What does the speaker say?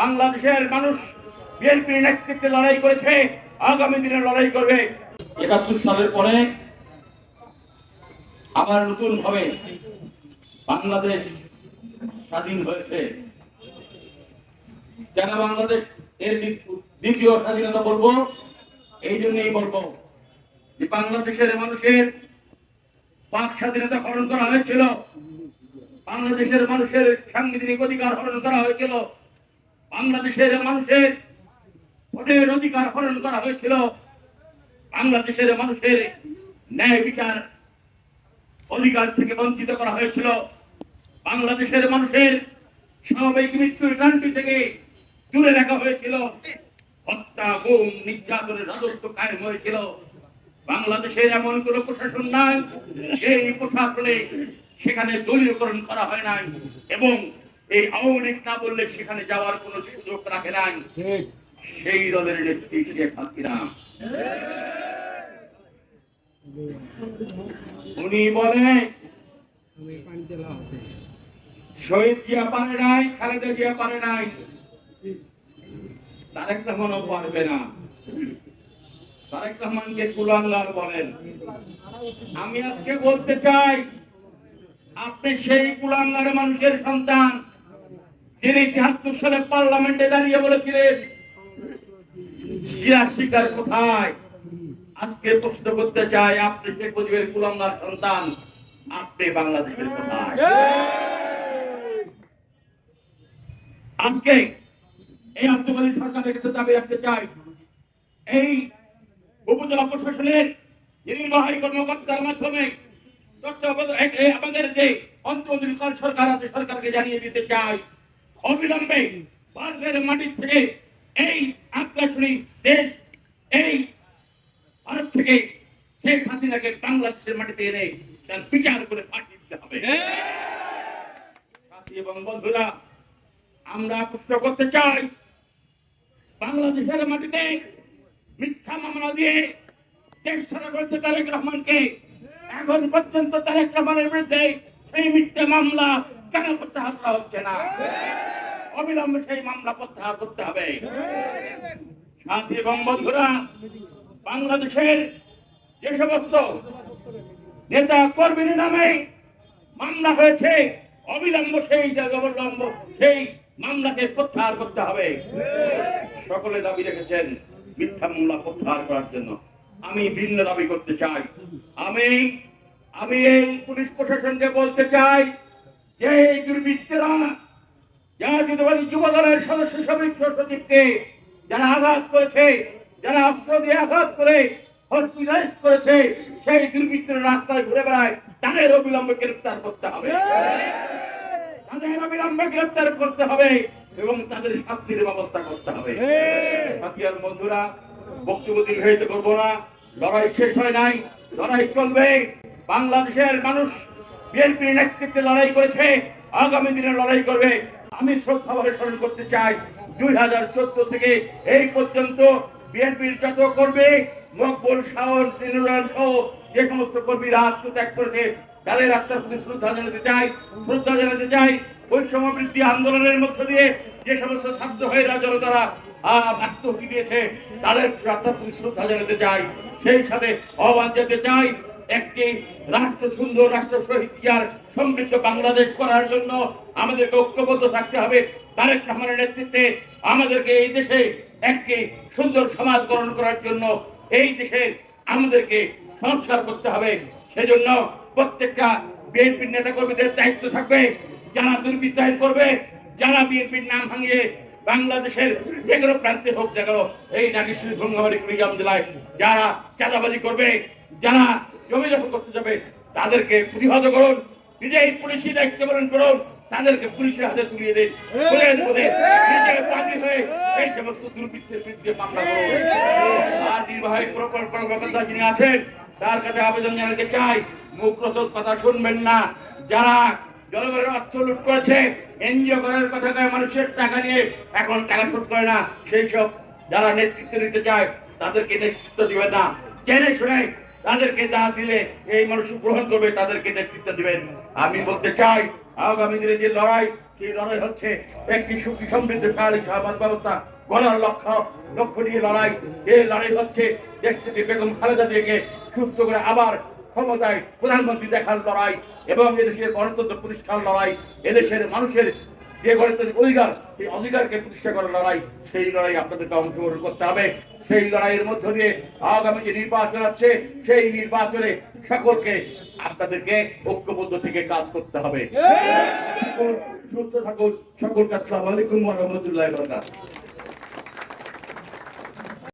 বাংলাদেশের মানুষ বিএনপির নেতৃত্বে লড়াই করেছে, আগামী দিনে লড়াই করবে। একাত্তর সালের পরে আবার নতুন ভাবে বাংলাদেশ স্বাধীন হয়েছে। কেন বাংলাদেশ এর দ্বিতীয় স্বাধীনতা বলব? এই জন্যই বলব যে বাংলাদেশের মানুষের বাক স্বাধীনতা হরণ করা হয়েছিল। বাংলাদেশের মানুষের সাংবিধানিক অধিকার হরণ করা হয়েছিল। বাংলাদেশের মানুষের ভোটের অধিকার হরণ করা হয়েছিল। বাংলাদেশের মানুষের ন্যায় বিচার অধিকার থেকে বঞ্চিত করা হয়েছিল। বাংলাদেশের মানুষের স্বাভাবিক মৃত্যুর ক্রান্তি থেকে দূরে রাখা হয়েছিল। হত্যা, গুম, নির্যাতনের রাজত্ব কায়েম হয়েছিল। বাংলাদেশের এমন কোন প্রশাসন নাই এই প্রশাসনে সেখানে দলীয়করণ করা হয় নাই এবং এই আওয়ামী লীগ না বললে সেখানে যাওয়ার কোনো সুযোগ রাখে নাই। সেই দলের নেত্রী শেখ হাসিনা। উনি বলে শহীদ জিয়া পারে নাই খালেদা জিয়া পারে নাই। তারেক রহমানও পারবে না। তারেক রহমানকে কুলাঙ্গার বলেন। আমি আজকে বলতে চাই আপনি সেই কুলাঙ্গার মানুষের সন্তান যিনি তিয়াত্তর সালে পার্লামেন্টে দাঁড়িয়ে বলেছিলেন সিরাজ শিকার কোথায়? আজকে প্রশ্ন করতে চাই, আপনি শেখ মুজিবের কুলাঙ্গার সন্তান, আপনি বাংলাদেশের কোথায়? আজকে এই আত্মবাদী সরকারের কাছে দাবি রাখতে চাই, এই উপজেলা প্রশাসনের নির্বাহী কর্মকর্তার মাধ্যমে আমাদের যে অন্তর্বর্তীকালীন সরকার আছে, সরকারকে জানিয়ে দিতে চাই অবিলম্বে ভারতের মাটি থেকে এই আগ্রাসনী দেশ এই ভারত থেকে শেখ হাসিনাকে বাংলাদেশের মাটিতে এনে তার বিচার করে পাঠিয়ে দিতে হবে। সাথী এবং বন্ধুরা আমরা প্রশ্ন করতে চাই বাংলাদেশের মাটিতে মিথ্যা মামলা দিয়ে দেশ ছাড়া করেছে তারেক রহমানকে এখন পর্যন্ত তারেক রহমানের বিরুদ্ধে সেই মিথ্যা মামলা কেন প্রত্যাহার করা হচ্ছে না? অবিলম্বে সেই মামলা প্রত্যাহার করতে হবে। সাথী এবং বন্ধুরা বাংলাদেশের যে সমস্ত নেতা কর্মীর নামে মামলা হয়েছে, অবিলম্ব সেই অবলম্ব, সেই মামলাকে প্রত্যাহার করতে হবে। সকলে দাবি রেখেছেন মিথ্যা মামলা প্রত্যাহার করার জন্য। আমি ভিন্ন দাবি করতে চাই। আমি আমি এই পুলিশ প্রশাসনকে বলতে চাই যে এই দুর্বৃত্তরা জাতীয়তাবাদী যুব দলের সদস্য সমিতি সচিবকে যারা আঘাত করেছে, যারা অস্ত্র দিয়ে আঘাত করে হসপিটালাইজ করেছে, সেই দুর্বৃত্তরা রাস্তায় ঘুরে বেড়ায়, তাদের অবিলম্বে গ্রেপ্তার করতে হবে। তাদের অবিলম্বে গ্রেপ্তার করতে হবে এবং তাদের শাস্তির ব্যবস্থা করতে হবে। সাথীয়ার বন্ধুরা, বক্তব্য দীর্ঘায়িত করব না। লড়াই শেষ হয় নাই, লড়াই চলবে। বাংলাদেশের মানুষ বিএনপির নেতৃত্বে লড়াই করেছে, আগামী দিনে লড়াই করবে। আমি শ্রদ্ধা ভরে স্মরণ করতে চাই, দুই হাজার চোদ্দ থেকে এই পর্যন্ত বিএনপির যত করবে। মকবুল, শাওন তৃণমূল সহ যে সমস্ত কর্মীরা আত্মত্যাগ করেছে, তাদের আত্মার প্রতি শ্রদ্ধা জানাতে চাই, শ্রদ্ধা জানাতে চাই। বৈষম্য বৃদ্ধি আন্দোলনের মধ্য দিয়ে যে সমস্ত ছাত্র হয়ে জনতারা আত্মহতি দিয়েছে, তাদের আত্মার প্রতি শ্রদ্ধা জানাতে চাই। সেই সাথে আহ্বান যেতে চাই একটি রাষ্ট্র, সুন্দর রাষ্ট্র, শহীদ ইয়ার সমৃদ্ধ বাংলাদেশ করার জন্য আমাদেরকে ঐক্যবদ্ধ থাকতে হবে। তারেক রহমানের নেতৃত্বে আমাদেরকে এই দেশে একটি সুন্দর সমাজ গঠন করার জন্য এই দেশে আমাদেরকে সংস্কার করতে হবে। সেজন্য প্রত্যেকটা বিএনপির নেতা কর্মীদের দায়িত্ব থাকবে। যারা দুর্বৃত্তায়ন করবে, যারা বিএনপির নাম ভাঙিয়ে বাংলাদেশের যে কোনো প্রান্তে হোক কেন, এই নাগেশ্বরী গঙ্গাবাড়ি কুড়িগ্রাম জেলায় যারা চাঁদাবাজি করবে, যারা জমি দখল করতে যাবে, তাদেরকে প্রতিহত করুন। নিজেই পুলিশি দায়িত্ব পালন করুন। তাদেরকে পুলিশের হাতে তুলিয়ে দিন। এই সমস্ত দুর্বৃত্তের বিরুদ্ধে আর নির্বাহী কর্মকর্তা যিনি আছেন, তার কাছে আবেদন জানাতে চাই মুখ কথা শুনবেন না। যারা জনগণের অর্থ লুট করেছে, এনজিও করার কথা মানুষের টাকা নিয়ে, এখন টাকা শোধ করে না। সেই সব যারা নেতৃত্ব নিতে চায় তাদেরকে নেতৃত্ব দিবেন না। জেনে শুনে তাদেরকে যা দিলে এই মানুষ গ্রহণ করবে, তাদেরকে নেতৃত্ব দিবেন। আমি বলতে চাই, আগামী দিনে যে লড়াই, সেই লড়াই হচ্ছে একটি সুখী সমৃদ্ধশালী সমাজ ব্যবস্থা গড়ার লক্ষ্য লক্ষ্য নিয়ে লড়াই। এই লড়াই হচ্ছে দেশ থেকে বেগম খালেদা দিয়েকে সুস্থ করে আবার ক্ষমতায় প্রধানমন্ত্রী দেখার লড়াই এবং এদেশের গণতন্ত্র প্রতিষ্ঠার লড়াই, এদেশের মানুষের যে গণতান্ত্রিক অধিকার সেই অধিকারকে প্রতিষ্ঠা করার লড়াই সেই লড়াই আপনাদেরকে অংশগ্রহণ করতে হবে। সেই লড়াইয়ের মধ্য দিয়ে আগামী যে নির্বাচন আছে সেই নির্বাচনে সকলকে আপনাদেরকে ঐক্যবদ্ধ থেকে কাজ করতে হবে। সুস্থ থাকুন সকলকে আসসালামু আলাইকুম ওয়া রাহমাতুল্লাহি ওয়া বারাকাতুহু।